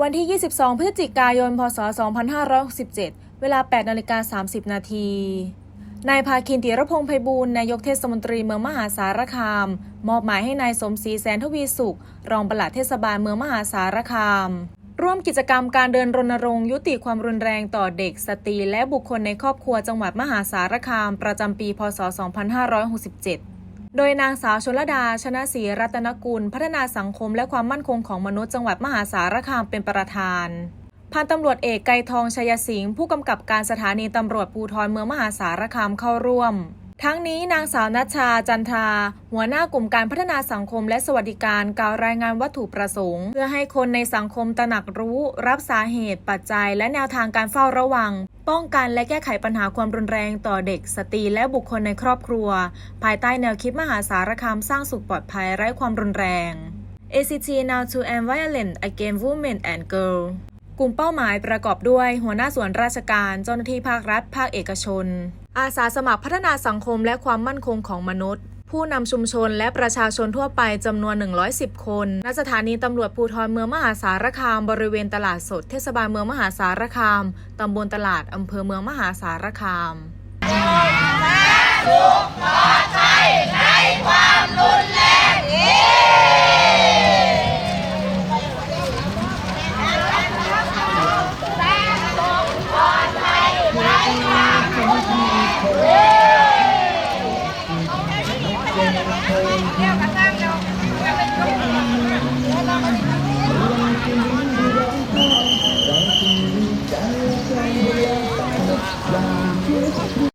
วันที่ 22 พฤศจิกายน พศ 2567 เวลา 8นาฬิกา30 นาที นายภาคินติรพงษ์ไพบูลย์นายกเทศมนตรีเมืองมหาสารคาม มอบหมายให้นายสมศรีแสนทวีสุข รองปลัดเทศบาลเมืองมหาสารคาม ร่วมกิจกรรมการเดินรณรงค์ยุติความรุนแรงต่อเด็ก สตรีและบุคคลในครอบครัวจังหวัดมหาสารคาม ประจำปี พศ 2567 โดยนางสาวชลดาชนะศรีรัตนกุล พัฒนาสังคมและความมั่นคงของมนุษย์จังหวัดมหาสารคามเป็นประธานพันตำรวจเอกไกรทองชัยสิงห์ผู้กำกับการสถานีตำรวจภูธรเมืองมหาสารคามเข้าร่วม ทั้งนี้นางสาวนัชชาจันทราหัวหน้ากลุ่มการพัฒนาสังคมและสวัสดิการกล่าวรายงานวัตถุประสงค์ เพื่อให้คนในสังคมตระหนักรู้ รับสาเหตุปัจจัย และแนวทางการเฝ้าระวัง ป้องกันและแก้ไขปัญหาความรุนแรงต่อเด็ก สตรีและบุคคลในครอบครัว ภายใต้แนวคิดมหาสารคามสร้างสุขปลอดภัยไร้ความรุนแรง ACT Now to End Violence Against Women and Girls กลุ่มเป้าหมายประกอบด้วย หัวหน้าส่วนราชการ เจ้าหน้าที่ภาครัฐ ภาคเอกชน อาสาสมัครพัฒนาสังคมและความมั่นคงของมนุษย์ ผู้นำชุมชนและประชาชนทั่วไปจำนวน 110 คนณสถานีตำรวจภูธรเมืองมหาสารคาม บริเวณตลาดสดเทศบาลเมืองมหาสารคามตำบลตลาดอำเภอเมืองมหาสารคาม Thank you.